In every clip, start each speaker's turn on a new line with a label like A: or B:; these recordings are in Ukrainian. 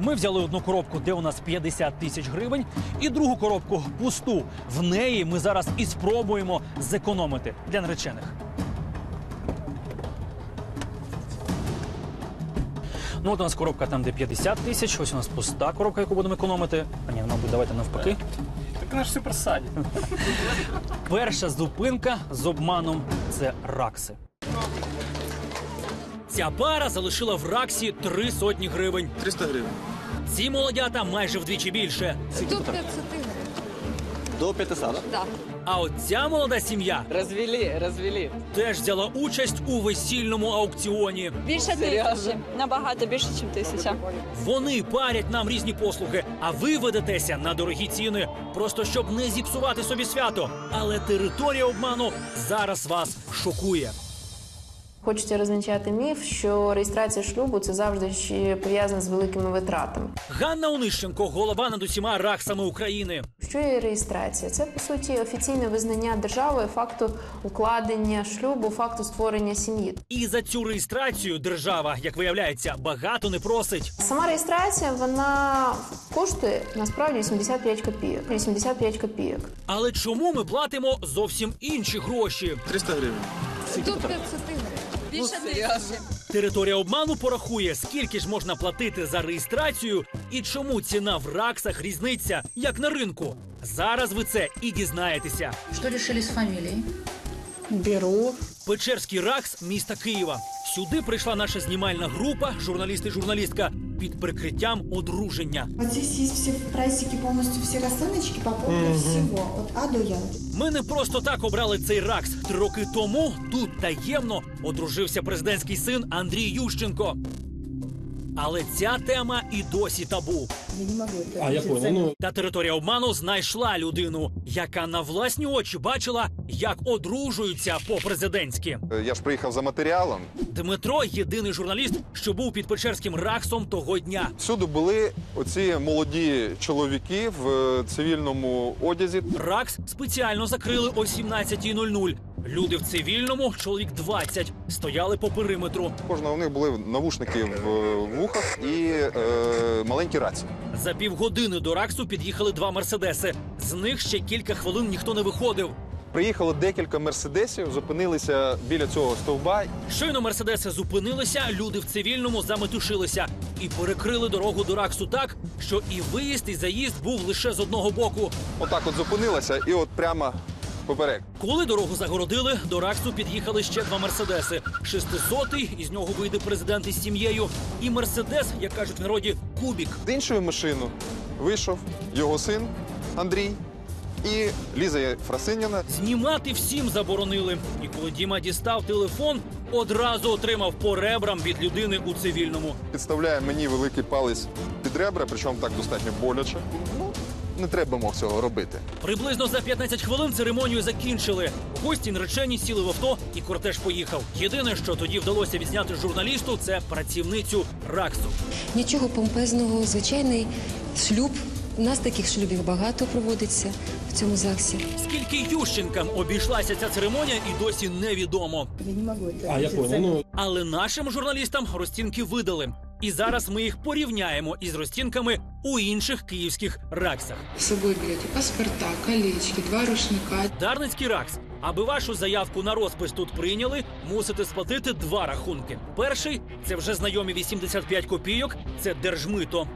A: Ми взяли одну коробку, де у нас 50 тисяч гривень, і другу коробку пусту. В неї ми зараз і спробуємо зекономити для наречених. Ну, от у нас коробка там, де 50 тисяч. Ось у нас пуста коробка, яку будемо економити. А ні, мабуть, давайте навпаки.
B: Так все просадить.
A: Перша зупинка з обманом це ракси. Ця пара залишила в раксі три сотні гривень.
C: 300 гривень.
A: Ці молодята майже вдвічі більше.
D: До 500 гривень.
C: До 500, да?
D: Да.
A: А от ця молода сім'я
E: Развели, развели.
A: теж взяла участь у весільному аукціоні.
D: Більше тисячі. Набагато більше, ніж тисяча.
A: Вони парять нам різні послуги, а ви ведетеся на дорогі ціни, просто щоб не зіпсувати собі свято. Але територія обману зараз вас шокує.
F: Хочеться розвінчати міф, що реєстрація шлюбу це завжди ще пов'язано з великими витратами.
A: Ганна Онищенко, голова над усіма раксами України.
F: Що є реєстрація? Це по суті офіційне визнання державою факту укладення шлюбу, факту створення сім'ї.
A: І за цю реєстрацію держава, як виявляється, багато не просить.
F: Сама реєстрація вона коштує насправді 85 копійок. 85 копійок.
A: Але чому ми платимо зовсім інші гроші?
C: 300 гривень.
D: До 500 гривень. Більше тисячі.
A: Територія обману порахує, скільки ж можна платити за реєстрацію і чому ціна в раксах різниця, як на ринку. Зараз ви це і дізнаєтеся.
G: Що рішили з фамілії?
F: Беру.
A: Печерський ракс міста Києва. Сюди прийшла наша знімальна група, журналіст і журналістка, під прикриттям одруження.
H: Вот здесь всі прайсики, всі все расценочки по поводу всего, от А до Я.
A: Ми не просто так обрали цей ракс. Три роки тому тут таємно одружився президентський син Андрій Ющенко. Але ця тема і досі табу.
H: Я не
B: А, я понял. Ну,
A: Та територія обману знайшла людину, яка на власні очі бачила, як одружуються по-президентськи.
I: Я ж приїхав за матеріалом.
A: Дмитро єдиний журналіст, що був під Печерським раксом того дня.
I: Всюди були оці молоді чоловіки в е, цивільному одязі.
A: Ракс спеціально закрили о 17.00. Люди в цивільному, чоловік 20, стояли по периметру.
I: Кожного у них були навушники в вухах і е, маленькі рації.
A: За півгодини до Раксу під'їхали два мерседеси. З них ще кілька хвилин ніхто не виходив.
I: Приїхало декілька мерседесів, зупинилися біля цього стовба.
A: Щойно мерседеси зупинилися, люди в цивільному заметушилися і перекрили дорогу до Раксу так, що і виїзд, і заїзд був лише з одного боку.
I: Отак от зупинилася, і от прямо поперек.
A: Коли дорогу загородили, до Раксу під'їхали ще два мерседеси. Шестисотий, із нього вийде президент із сім'єю, і мерседес, як кажуть в народі, кубік.
I: З іншої машини вийшов його син Андрій і Ліза Єфросиніна.
A: Знімати всім заборонили. І коли Діма дістав телефон, одразу отримав по ребрам від людини у цивільному.
I: Підставляє мені великий палець під ребра, причому так достатньо боляче. Ну, не треба мог цього робити.
A: Приблизно за 15 хвилин церемонію закінчили. Гості наречені сіли в авто, і кортеж поїхав. Єдине, що тоді вдалося відзняти журналісту, це працівницю Раксу.
J: Нічого помпезного, звичайний шлюб. У нас таких шлюбів багато проводиться в цьому ЗАГСі.
A: Скільки Ющенкам обійшлася ця церемонія, і досі невідомо.
H: Я не могу это
B: а я понял. Ну,
A: Але нашим журналістам розцінки видали. І зараз ми їх порівняємо із розцінками у інших київських раксах.
G: С собой берете паспорта, колечки, два рушника.
A: Дарницький ракс. Аби вашу заявку на розпис тут прийняли, мусите сплатити два рахунки. Перший це вже знайомі 85 копійок, це держмито.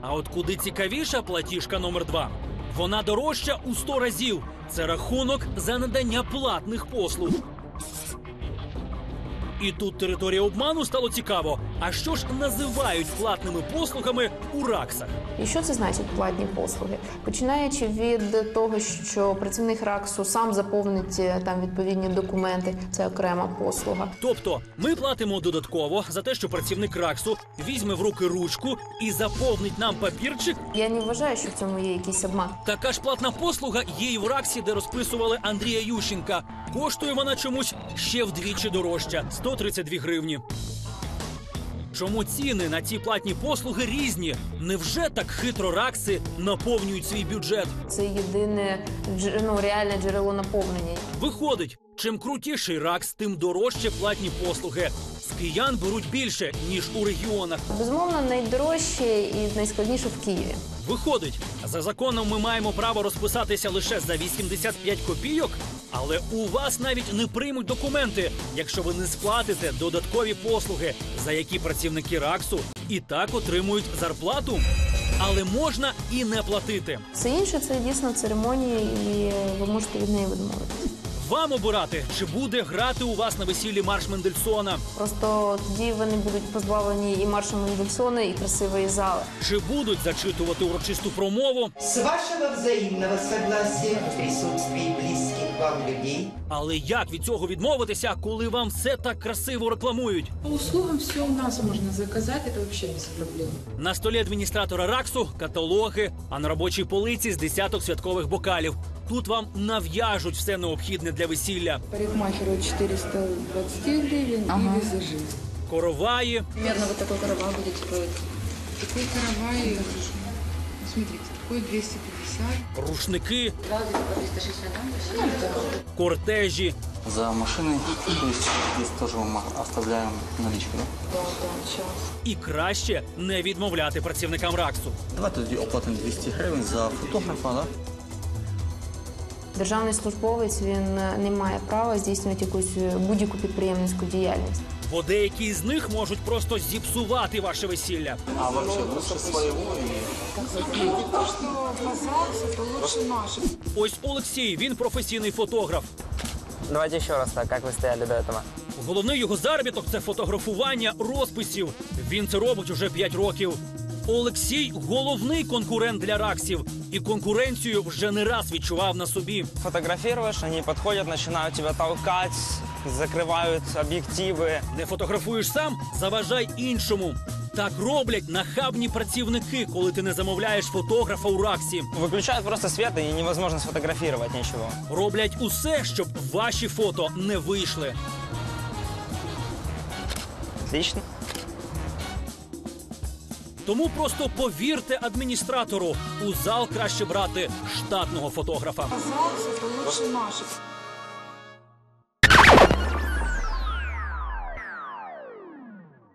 A: А от куди цікавіша платіжка номер два. Вона дорожча у 100 разів. Це рахунок за надання платних послуг. І тут територія обману стало цікаво. А що ж називають платними послугами у раксах?
F: І що це значить платні послуги? Починаючи від того, що працівник РАКСу сам заповнить е, там відповідні документи, це окрема послуга.
A: Тобто ми платимо додатково за те, що працівник раксу візьме в руки ручку і заповнить нам папірчик.
F: Я не вважаю, що в цьому є якийсь обман.
A: Така ж платна послуга є і в раксі, де розписували Андрія Ющенка. Коштує вона чомусь ще вдвічі дорожча 132 гривні. Чому ціни на ці платні послуги різні? Невже так хитро ракси наповнюють свій бюджет?
F: Це єдине ну, реальне джерело наповнення.
A: Виходить, чим крутіший ракс, тим дорожче платні послуги. З киян беруть більше ніж у регіонах.
F: Безумовно, найдорожче і найскладніше в Києві.
A: Виходить, за законом ми маємо право розписатися лише за 85 копійок, але у вас навіть не приймуть документи, якщо ви не сплатите додаткові послуги, за які працівники РАКСу і так отримують зарплату. Але можна і не платити.
F: Все інше це дійсно церемонія, і ви можете від неї відмовитися.
A: Вам обирати, чи буде грати у вас на весіллі марш Мендельсона,
F: Просто тоді вони будуть позбавлені і марша Мендельсона, і красивої зали.
A: чи будуть зачитувати урочисту промову,
E: С вашего взаимного согласия в присутствии близких вам людей
A: але як від цього відмовитися, коли вам все так красиво рекламують?
G: По услугам все у нас можно заказать, это вообще без проблем.
A: На столі адміністратора Раксу каталоги, а на робочій полиці з десяток святкових бокалів. Тут вам нав'яжуть все необхідне для весілля:
G: Парикмахеру 420 гривен и визажист.
A: короваї,
J: Примерно вот такой караван будет стоить.
G: Такой каравай, смотрите, такой 250.
A: Рушники, кортежі.
C: За есть здесь тоже мы оставляем наличку, да?
A: І краще не відмовляти працівникам Раксу.
C: Давайте тоді оплатимо 200 гривень за фотографа, да?
F: Державний службовець він не має права здійснювати якусь е, будь-яку підприємницьку діяльність.
A: Бо деякі з них можуть просто зіпсувати ваше весілля.
C: А вообще лучше своего.
A: Ось Олексій, він професійний фотограф.
B: Давайте ще раз так, як ви стояли до этого.
A: Головний його заробіток це фотографування розписів. Він це робить уже 5 років. Олексій головний конкурент для раксів, і конкуренцію вже не раз відчував на собі.
B: Фотографируешь, они подходят, начинают тебя толкать, закрывают объективы.
A: Не фотографуєш сам, заважай іншому. Так роблять нахабні працівники, коли ти не замовляєш фотографа у раксі.
B: Выключают просто свет и невозможно сфотографировать ничего.
A: Роблять усе, щоб ваші фото не вийшли.
B: Отлично.
A: Тому просто повірте адміністратору. У зал краще брати штатного фотографа.
G: Пожалуйста, это лучше наших.